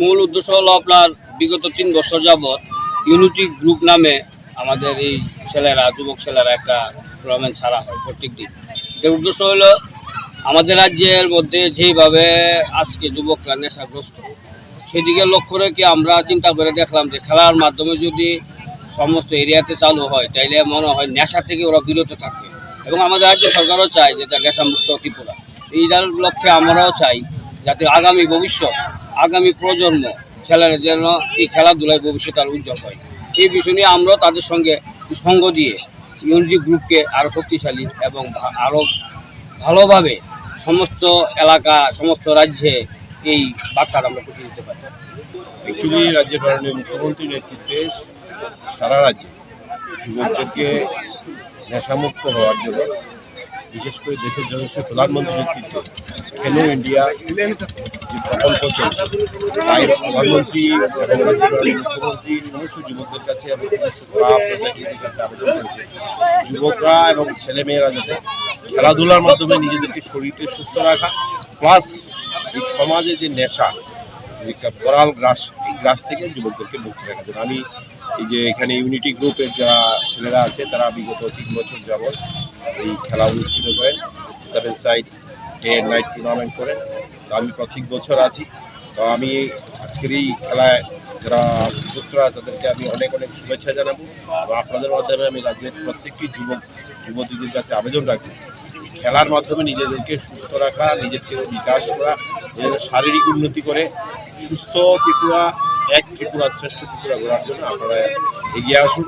মূল উদ্দেশ্য হলো আপনার বিগত তিন বছর যাবৎ ইউনিটি গ্রুপ নামে আমাদের এই ছেলেরা, যুবক ছেলেরা একটা টুর্নামেন্ট ছাড়া হয় প্রত্যেক দিন। এর উদ্দেশ্য হলো আমাদের রাজ্যের মধ্যে যেভাবে আজকে যুবকরা নেশাগ্রস্ত, সেদিকে লক্ষ্য রেখে আমরা চিন্তা করে দেখলাম যে খেলার মাধ্যমে যদি সমস্ত এরিয়াতে চালু হয়, তাইলে মনে হয় নেশা থেকে ওরা বিরত থাকবে এবং আমাদের রাজ্য সরকারও চায় যে এটা নেশামুক্ত ত্রিপুরা। এইটার লক্ষ্যে আমরাও চাই যাতে আগামী ভবিষ্যৎ আগামী প্রজন্ম ছেলেরা যেন এই খেলাধুলায় ভবিষ্যৎ আর উজ্জ্বল হয়। এই বিষয় নিয়ে আমরাও তাদের সঙ্গে সঙ্গ দিয়ে ইউনিটি গ্রুপকে আরও শক্তিশালী এবং আরও ভালোভাবে সমস্ত এলাকা, সমস্ত রাজ্যে এই বার্তাটা আমরা পৌঁছে দিতে পারি। অ্যাকচুয়ালি রাজ্যের মাননীয় মুখ্যমন্ত্রীর নেতৃত্বে সারা রাজ্যে যুবকদেরকে নেশামুক্ত হওয়ার জন্য বিশেষ করে দেশের যথেষ্ট প্রধানমন্ত্রীর নেতৃত্বে খেলো ইন্ডিয়া প্রকল্প চলছে, তাই প্রধানমন্ত্রী এবং মুখ্যমন্ত্রী সমস্ত যুবকদের কাছে এবং কাছে যুবকরা এবং ছেলেমেয়েরা যাতে খেলাধুলার মাধ্যমে নিজেদেরকে শরীরকে সুস্থ রাখা প্লাস সমাজে যে নেশা করাল গ্রাস, এই গ্রাস থেকে যুবকদেরকে মুক্ত রাখা। আমি এই যে এখানে ইউনিটি গ্রুপের যারা ছেলেরা আছে, তারা বিগত তিন বছর যাবৎ এই খেলা অনুষ্ঠিত করেন। Seven side day and night tournament করেন। তো আমি প্রত্যেক বছর আছি। তো আমি আজকের এই খেলায় যারা যুক্তরা, তাদেরকে আমি অনেক অনেক শুভেচ্ছা জানাব। এবং আপনাদের মাধ্যমে আমি রাজ্যের প্রত্যেকটি যুবক যুবতীদের কাছে আবেদন রাখব। খেলার মাধ্যমে নিজেদেরকে সুস্থ রাখা, নিজেদেরকে বিকাশ করা, নিজেদের শারীরিক উন্নতি করে সুস্থ ত্রিপুরা, এক ত্রিপুরা শ্রেষ্ঠ ত্রিপুরা গড়ার জন্য আপনারা এগিয়ে আসুন।